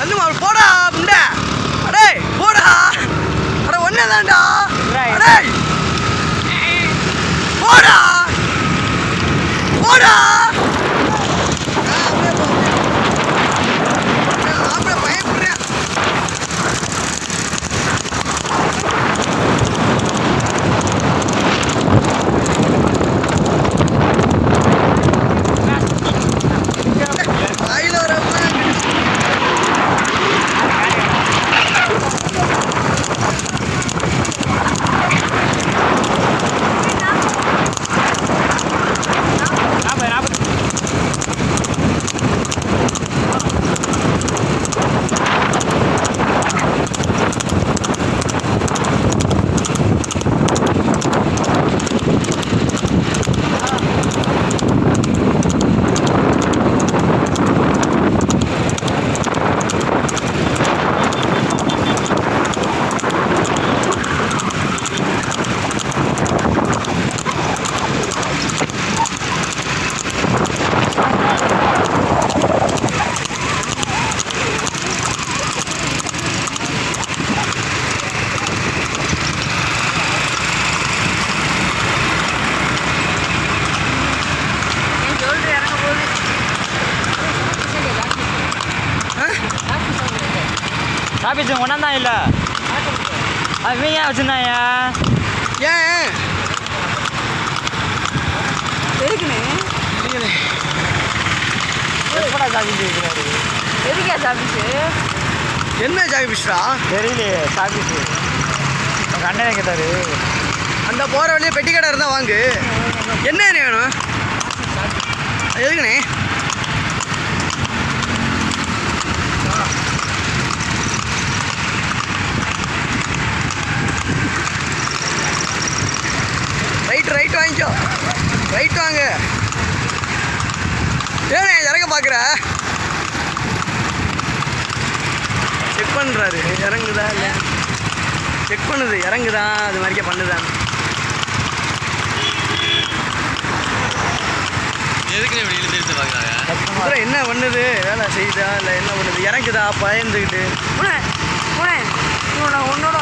தள்ளு மாப்பிள போடா முண்ட. அடே போடா. அட ஒன்னே தான்டா. அடே. போடா. சாப்பிச்சு ஒன்றாம் இல்லை அது ஏன் வச்சுருந்தாயா ஏன் எதுக்குண்ணே எப்படா சாப்பிச்சு இருக்கிறாரு எதுக்கா சாப்பிட்டு என்ன பிஸ்ரா தெரியலையே உங்கள் அண்ணனே கேட்டாரு அந்த போற வழியே பெட்டி கடை இருந்தா வாங்கு என்ன வேணும் எதுக்குண்ணே ரைட் ரைட் வாங்கிக்கோ ரைட் வாங்க. ஏண்ணே இறங்க பார்க்குற செக் பண்ணுறாரு இறங்குதா இல்லையா செக் பண்ணுது. இறங்குதா? அது மாதிரிக்கே பண்ணுதான் எதுக்கு இப்படி இழுத்து இழுத்து பார்க்குறாங்க? அப்புறம் என்ன பண்ணுது? வேலை செய்யுதா இல்லை என்ன பண்ணுது? இறங்குதா? பயந்துக்கிட்டு உன உன உன்னோட உன்னோட